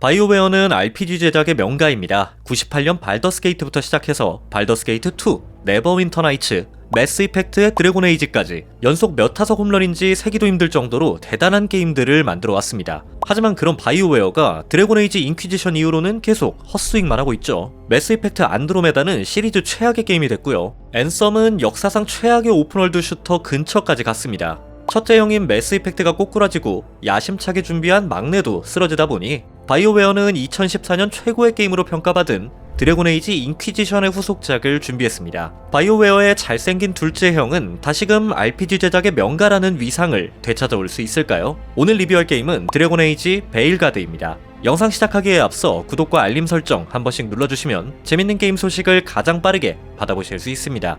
바이오웨어는 RPG 제작의 명가입니다. 98년 발더스 게이트부터 시작해서 발더스 게이트 2, 네버윈터 나이츠, 매스 이펙트의 드래곤 에이지까지 연속 몇 타석 홈런인지 세기도 힘들 정도로 대단한 게임들을 만들어 왔습니다. 하지만 그런 바이오웨어가 드래곤 에이지 인퀴지션 이후로는 계속 헛스윙만 하고 있죠. 매스 이펙트 안드로메다는 시리즈 최악의 게임이 됐고요. 앤썸은 역사상 최악의 오픈월드 슈터 근처까지 갔습니다. 첫째 형인 매스 이펙트가 꼬꾸라지고 야심차게 준비한 막내도 쓰러지다 보니 바이오웨어는 2014년 최고의 게임으로 평가받은 드래곤 에이지 인퀴지션의 후속작을 준비했습니다. 바이오웨어의 잘생긴 둘째 형은 다시금 RPG 제작의 명가라는 위상을 되찾아올 수 있을까요? 오늘 리뷰할 게임은 드래곤 에이지 베일가드입니다. 영상 시작하기에 앞서 구독과 알림 설정 한 번씩 눌러주시면 재밌는 게임 소식을 가장 빠르게 받아보실 수 있습니다.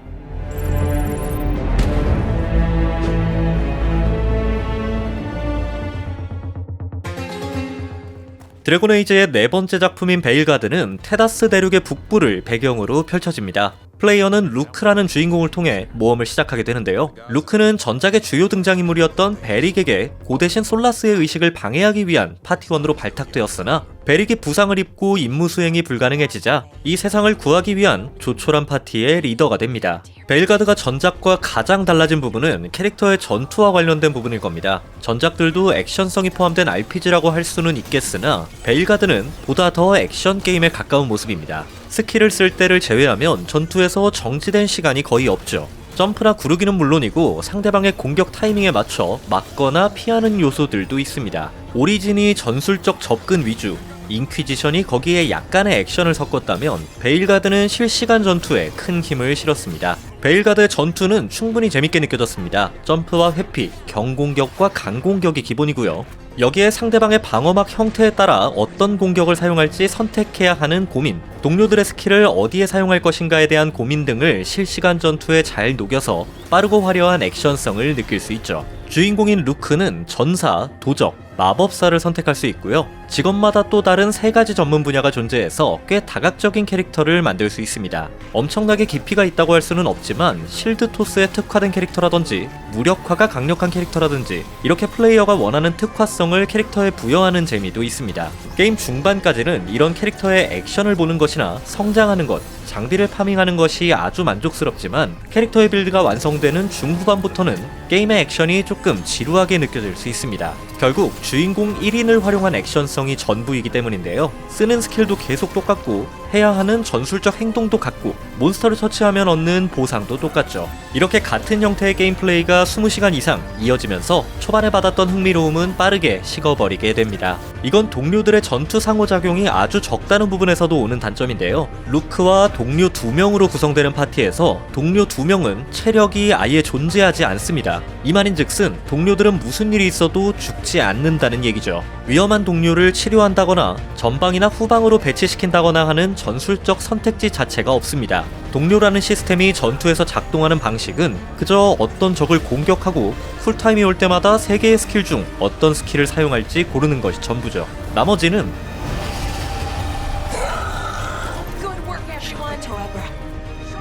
드래곤 에이즈의 네 번째 작품인 베일가드는 테다스 대륙의 북부를 배경으로 펼쳐집니다. 플레이어는 루크라는 주인공을 통해 모험을 시작하게 되는데요. 루크는 전작의 주요 등장인물이었던 베릭에게 고대신 솔라스의 의식을 방해하기 위한 파티원으로 발탁되었으나 베릭이 부상을 입고 임무 수행이 불가능해지자 이 세상을 구하기 위한 조촐한 파티의 리더가 됩니다. 벨가드가 전작과 가장 달라진 부분은 캐릭터의 전투와 관련된 부분일 겁니다. 전작들도 액션성이 포함된 RPG라고 할 수는 있겠으나 베일가드는 보다 더 액션 게임에 가까운 모습입니다. 스킬을 쓸 때를 제외하면 전투에서 정지된 시간이 거의 없죠. 점프나 구르기는 물론이고 상대방의 공격 타이밍에 맞춰 막거나 피하는 요소들도 있습니다. 오리진이 전술적 접근 위주, 인퀴지션이 거기에 약간의 액션을 섞었다면 베일가드는 실시간 전투에 큰 힘을 실었습니다. 베일가드의 전투는 충분히 재밌게 느껴졌습니다. 점프와 회피, 경공격과 강공격이 기본이고요. 여기에 상대방의 방어막 형태에 따라 어떤 공격을 사용할지 선택해야 하는 고민, 동료들의 스킬을 어디에 사용할 것인가에 대한 고민 등을 실시간 전투에 잘 녹여서 빠르고 화려한 액션성을 느낄 수 있죠. 주인공인 루크는 전사, 도적, 마법사를 선택할 수 있고요. 직업마다 또 다른 세 가지 전문 분야가 존재해서 꽤 다각적인 캐릭터를 만들 수 있습니다. 엄청나게 깊이가 있다고 할 수는 없지만 실드 토스에 특화된 캐릭터라든지 무력화가 강력한 캐릭터라든지 이렇게 플레이어가 원하는 특화성을 캐릭터에 부여하는 재미도 있습니다. 게임 중반까지는 이런 캐릭터의 액션을 보는 것이나 성장하는 것, 장비를 파밍하는 것이 아주 만족스럽지만 캐릭터의 빌드가 완성되는 중후반부터는 게임의 액션이 조금 지루하게 느껴질 수 있습니다. 결국 주인공 1인을 활용한 액션성이 전부이기 때문인데요. 쓰는 스킬도 계속 똑같고 해야 하는 전술적 행동도 같고 몬스터를 처치하면 얻는 보상도 똑같죠. 이렇게 같은 형태의 게임 플레이가 20시간 이상 이어지면서 초반에 받았던 흥미로움은 빠르게 식어버리게 됩니다. 이건 동료들의 전투 상호작용이 아주 적다는 부분에서도 오는 단점인데요. 루크와 동료 2명으로 구성되는 파티에서 동료 2명은 체력이 아예 존재하지 않습니다. 이 말인 즉슨 동료들은 무슨 일이 있어도 죽지 않는다는 얘기죠. 위험한 동료를 치료한다거나 전방이나 후방으로 배치시킨다거나 하는 전술적 선택지 자체가 없습니다. 동료라는 시스템이 전투에서 작동하는 방식은 그저 어떤 적을 공격하고 쿨타임이 올 때마다 3개의 스킬 중 어떤 스킬을 사용할지 고르는 것이 전부죠. 나머지는.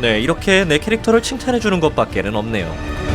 네, 이렇게 내 캐릭터를 칭찬해주는 것밖에는 없네요.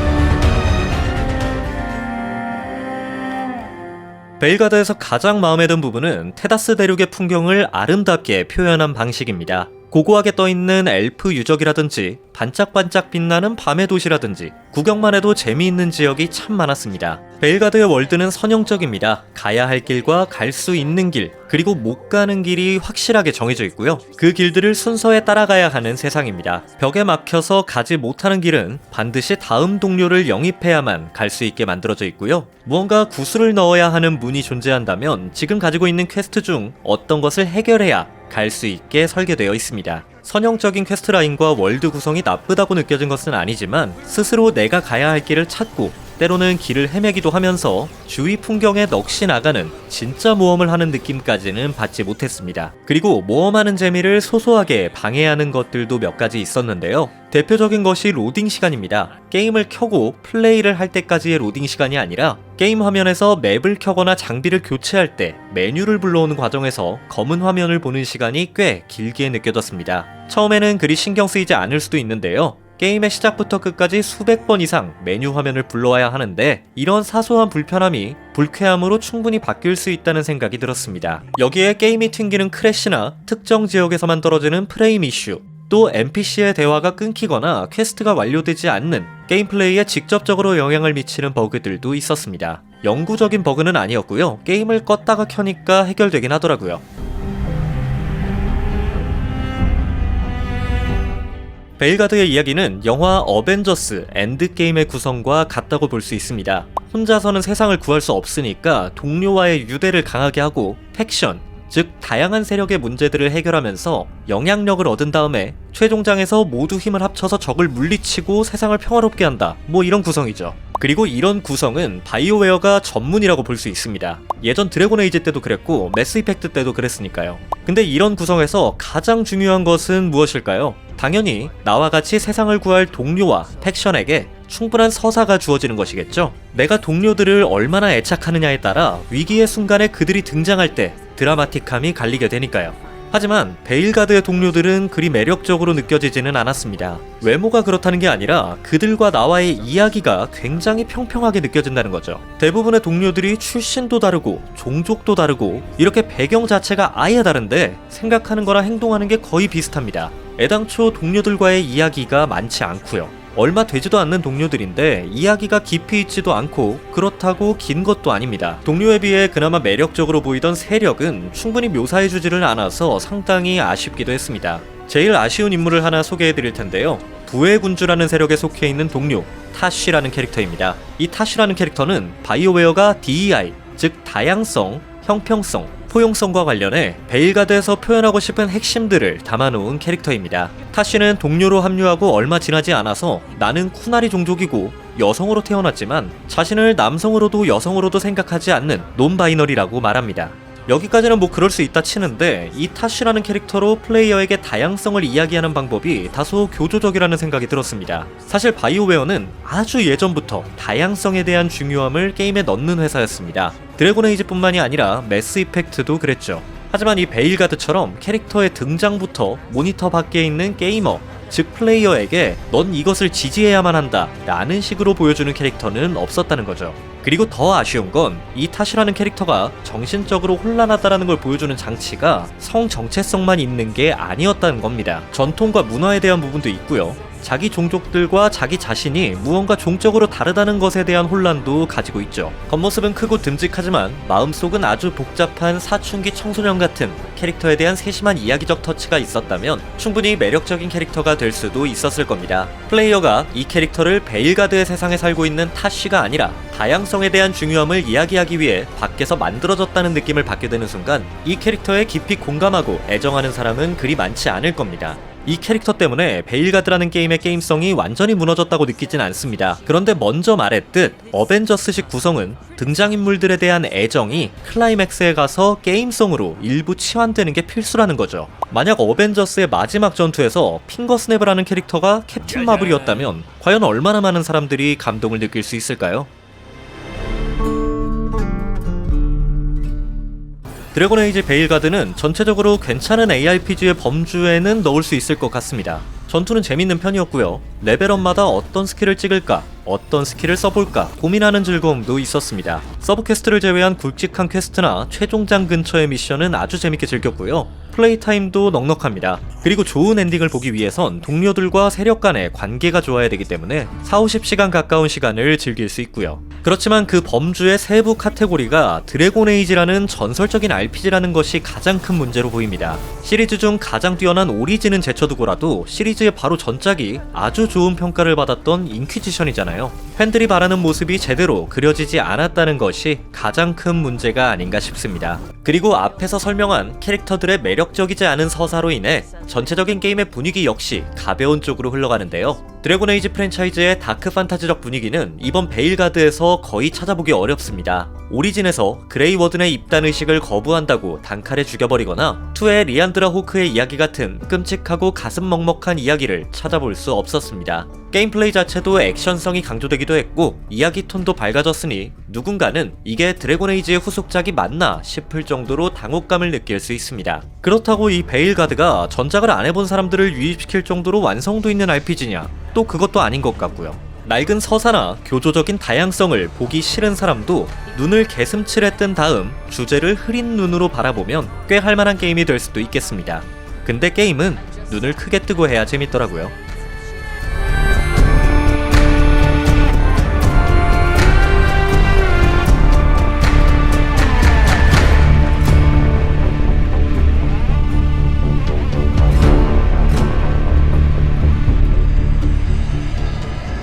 벨가드에서 가장 마음에 든 부분은 테다스 대륙의 풍경을 아름답게 표현한 방식입니다. 고고하게 떠있는 엘프 유적이라든지 반짝반짝 빛나는 밤의 도시라든지 구경만 해도 재미있는 지역이 참 많았습니다. 벨가드의 월드는 선형적입니다. 가야 할 길과 갈 수 있는 길, 그리고 못 가는 길이 확실하게 정해져 있고요. 그 길들을 순서에 따라가야 하는 세상입니다. 벽에 막혀서 가지 못하는 길은 반드시 다음 동료를 영입해야만 갈 수 있게 만들어져 있고요. 무언가 구슬을 넣어야 하는 문이 존재한다면 지금 가지고 있는 퀘스트 중 어떤 것을 해결해야 갈 수 있게 설계되어 있습니다. 선형적인 퀘스트 라인과 월드 구성이 나쁘다고 느껴진 것은 아니지만 스스로 내가 가야 할 길을 찾고 때로는 길을 헤매기도 하면서 주위 풍경에 넋이 나가는 진짜 모험을 하는 느낌까지는 받지 못했습니다. 그리고 모험하는 재미를 소소하게 방해하는 것들도 몇 가지 있었는데요. 대표적인 것이 로딩 시간입니다. 게임을 켜고 플레이를 할 때까지의 로딩 시간이 아니라 게임 화면에서 맵을 켜거나 장비를 교체할 때 메뉴를 불러오는 과정에서 검은 화면을 보는 시간이 꽤 길게 느껴졌습니다. 처음에는 그리 신경 쓰이지 않을 수도 있는데요. 게임의 시작부터 끝까지 수백 번 이상 메뉴 화면을 불러와야 하는데 이런 사소한 불편함이 불쾌함으로 충분히 바뀔 수 있다는 생각이 들었습니다. 여기에 게임이 튕기는 크래시나 특정 지역에서만 떨어지는 프레임 이슈, 또 NPC의 대화가 끊기거나 퀘스트가 완료되지 않는 게임 플레이에 직접적으로 영향을 미치는 버그들도 있었습니다. 영구적인 버그는 아니었고요. 게임을 껐다가 켜니까 해결되긴 하더라고요. 베일가드의 이야기는 영화 어벤져스 엔드게임의 구성과 같다고 볼 수 있습니다. 혼자서는 세상을 구할 수 없으니까 동료와의 유대를 강하게 하고 팩션, 즉 다양한 세력의 문제들을 해결하면서 영향력을 얻은 다음에 최종장에서 모두 힘을 합쳐서 적을 물리치고 세상을 평화롭게 한다. 뭐 이런 구성이죠. 그리고 이런 구성은 바이오웨어가 전문이라고 볼 수 있습니다. 예전 드래곤 에이지 때도 그랬고 매스 이펙트 때도 그랬으니까요. 근데 이런 구성에서 가장 중요한 것은 무엇일까요? 당연히 나와 같이 세상을 구할 동료와 팩션에게 충분한 서사가 주어지는 것이겠죠. 내가 동료들을 얼마나 애착하느냐에 따라 위기의 순간에 그들이 등장할 때 드라마틱함이 갈리게 되니까요. 하지만 베일가드의 동료들은 그리 매력적으로 느껴지지는 않았습니다. 외모가 그렇다는 게 아니라 그들과 나와의 이야기가 굉장히 평평하게 느껴진다는 거죠. 대부분의 동료들이 출신도 다르고 종족도 다르고 이렇게 배경 자체가 아예 다른데 생각하는 거나 행동하는 게 거의 비슷합니다. 애당초 동료들과의 이야기가 많지 않고요. 얼마 되지도 않는 동료들인데 이야기가 깊이 있지도 않고 그렇다고 긴 것도 아닙니다. 동료에 비해 그나마 매력적으로 보이던 세력은 충분히 묘사해주지를 않아서 상당히 아쉽기도 했습니다. 제일 아쉬운 인물을 하나 소개해드릴 텐데요. 부의 군주라는 세력에 속해 있는 동료 타쉬라는 캐릭터입니다. 이 타쉬라는 캐릭터는 바이오웨어가 DEI 즉 다양성, 형평성, 포용성과 관련해 베일가드에서 표현하고 싶은 핵심들을 담아놓은 캐릭터입니다. 타쉬는 동료로 합류하고 얼마 지나지 않아서 나는 쿠나리 종족이고 여성으로 태어났지만 자신을 남성으로도 여성으로도 생각하지 않는 논바이너리라고 말합니다. 여기까지는 뭐 그럴 수 있다 치는데 이 타쉬라는 캐릭터로 플레이어에게 다양성을 이야기하는 방법이 다소 교조적이라는 생각이 들었습니다. 사실 바이오웨어는 아주 예전부터 다양성에 대한 중요함을 게임에 넣는 회사였습니다. 드래곤 에이지뿐만이 아니라 매스 이펙트도 그랬죠. 하지만 이 베일가드처럼 캐릭터의 등장부터 모니터 밖에 있는 게이머, 즉 플레이어에게 넌 이것을 지지해야만 한다 라는 식으로 보여주는 캐릭터는 없었다는 거죠. 그리고 더 아쉬운 건이 타시라는 캐릭터가 정신적으로 혼란하다라는 걸 보여주는 장치가 성 정체성만 있는 게 아니었다는 겁니다. 전통과 문화에 대한 부분도 있고요. 자기 종족들과 자기 자신이 무언가 종적으로 다르다는 것에 대한 혼란도 가지고 있죠. 겉모습은 크고 듬직하지만 마음속은 아주 복잡한 사춘기 청소년 같은 캐릭터에 대한 세심한 이야기적 터치가 있었다면 충분히 매력적인 캐릭터가 될 수도 있었을 겁니다. 플레이어가 이 캐릭터를 베일가드의 세상에 살고 있는 타쉬가 아니라 다양성에 대한 중요함을 이야기하기 위해 밖에서 만들어졌다는 느낌을 받게 되는 순간 이 캐릭터에 깊이 공감하고 애정하는 사람은 그리 많지 않을 겁니다. 이 캐릭터 때문에 베일가드라는 게임의 게임성이 완전히 무너졌다고 느끼진 않습니다. 그런데 먼저 말했듯 어벤져스식 구성은 등장인물들에 대한 애정이 클라이맥스에 가서 게임성으로 일부 치환되는 게 필수라는 거죠. 만약 어벤져스의 마지막 전투에서 핑거스냅이라는 캐릭터가 캡틴 마블이었다면 과연 얼마나 많은 사람들이 감동을 느낄 수 있을까요? 드래곤 에이지 베일가드는 전체적으로 괜찮은 ARPG의 범주에는 넣을 수 있을 것 같습니다. 전투는 재밌는 편이었고요. 레벨업마다 어떤 스킬을 찍을까, 어떤 스킬을 써볼까 고민하는 즐거움도 있었습니다. 서브 퀘스트를 제외한 굵직한 퀘스트나 최종장 근처의 미션은 아주 재밌게 즐겼고요. 플레이 타임도 넉넉합니다. 그리고 좋은 엔딩을 보기 위해선 동료들과 세력 간의 관계가 좋아야 되기 때문에 4, 50시간 가까운 시간을 즐길 수 있고요. 그렇지만 그 범주의 세부 카테고리가 드래곤 에이지라는 전설적인 RPG라는 것이 가장 큰 문제로 보입니다. 시리즈 중 가장 뛰어난 오리진은 제쳐두고라도 시리즈의 바로 전작이 아주 좋은 평가를 받았던 인퀴지션이잖아요. 팬들이 바라는 모습이 제대로 그려지지 않았다는 것이 가장 큰 문제가 아닌가 싶습니다. 그리고 앞에서 설명한 캐릭터들의 매력적이지 않은 서사로 인해 전체적인 게임의 분위기 역시 가벼운 쪽으로 흘러가는데요. 드래곤 에이지 프랜차이즈의 다크 판타지적 분위기는 이번 베일가드에서 거의 찾아보기 어렵습니다. 오리진에서 그레이 워든의 입단 의식을 거부한다고 단칼에 죽여버리거나 2의 리안드라 호크의 이야기 같은 끔찍하고 가슴 먹먹한 이야기를 찾아볼 수 없었습니다. 게임 플레이 자체도 액션성이 강조되기도 했고 이야기 톤도 밝아졌으니 누군가는 이게 드래곤 에이지의 후속작이 맞나 싶을 정도로 당혹감을 느낄 수 있습니다. 그렇다고 이 베일 가드가 전작을 안 해본 사람들을 유입시킬 정도로 완성도 있는 RPG냐? 또 그것도 아닌 것 같고요. 낡은 서사나 교조적인 다양성을 보기 싫은 사람도 눈을 개슴츠레 뜬 다음 주제를 흐린 눈으로 바라보면 꽤 할만한 게임이 될 수도 있겠습니다. 근데 게임은 눈을 크게 뜨고 해야 재밌더라고요.